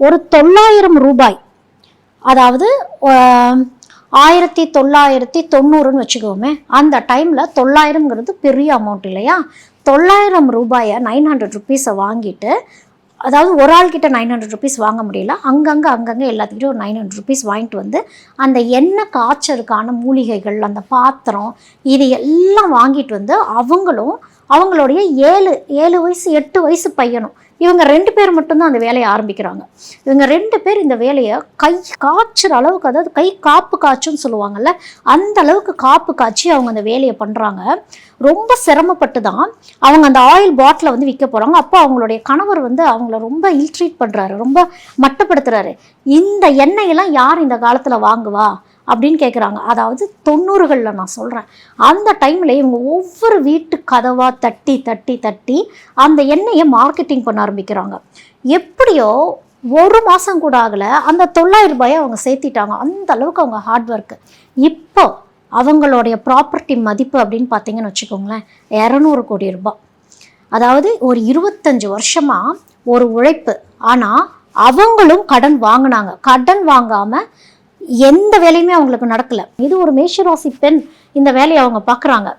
ஒரு தொள்ளாயிரம் ரூபாய். அதாவது ஆயிரத்தி தொள்ளாயிரத்தி தொண்ணூறுன்னு வச்சுக்கோமே அந்த டைமில் தொள்ளாயிரம்ங்கிறது பெரிய அமௌண்ட் இல்லையா? தொள்ளாயிரம் ரூபாயை நைன் ஹண்ட்ரட் ருபீஸை வாங்கிட்டு அதாவது ஒரு ஆள்கிட்ட நைன் ஹண்ட்ரட் ருபீஸ் வாங்க முடியல அங்கங்கே அங்கங்கே எல்லாத்துக்கிட்டும் ஒரு நைன் ஹண்ட்ரட் ருபீஸ் வாங்கிட்டு வந்து அந்த எண்ணெய் காய்ச்சலுக்கான மூலிகைகள் அந்த பாத்திரம் இது எல்லாம் வாங்கிட்டு வந்து அவங்களும் அவங்களுடைய ஏழு ஏழு வயசு எட்டு வயசு பையனும். இவங்க ரெண்டு பேர் மட்டும்தான் அந்த வேலையை ஆரம்பிக்கிறாங்க. இவங்க ரெண்டு பேர் இந்த வேலையை கை காய்ச்சுற அளவுக்கு அதாவது கை காப்பு காய்ச்சுன்னு சொல்லுவாங்கல்ல அந்த அளவுக்கு காப்பு காய்ச்சி அவங்க அந்த வேலையை பண்ணுறாங்க ரொம்ப சிரமப்பட்டு தான் அவங்க அந்த ஆயில் பாட்டிலை வந்து விற்க போகிறாங்க அப்போ அவங்களுடைய கணவர் வந்து அவங்கள ரொம்ப இல்ட்ரீட் பண்ணுறாரு ரொம்ப மட்டப்படுத்துறாரு. இந்த எண்ணெயெல்லாம் யார் இந்த காலத்தில் வாங்குவா? அப்படின்னு கேட்குறாங்க அதாவது தொண்ணூறுகளில் நான் சொல்கிறேன் அந்த டைமில் இவங்க ஒவ்வொரு வீட்டு கதவாக தட்டி தட்டி தட்டி அந்த எண்ணெயை மார்க்கெட்டிங் பண்ண ஆரம்பிக்கிறாங்க. எப்படியோ ஒரு மாதம் கூட ஆகலை. அந்த தொள்ளாயிரம் ரூபாயை அவங்க சேர்த்திட்டாங்க. அந்த அளவுக்கு அவங்க ஹார்ட் ஒர்க்கு இப்போ அவங்களுடைய ப்ராப்பர்ட்டி மதிப்பு அப்படின்னு பார்த்தீங்கன்னு வச்சுக்கோங்களேன். இரநூறு கோடி ரூபாய். அதாவது ஒரு இருபத்தஞ்சு வருஷமாக ஒரு உழைப்பு. ஆனால் அவங்களும் கடன் வாங்கினாங்க. கடன் வாங்காமல் எந்த வேலையுமே அவங்களுக்கு நடக்கல. இது ஒரு மேஷராசி பெண் இந்த வேலையை அவங்க பார்க்குறாங்க.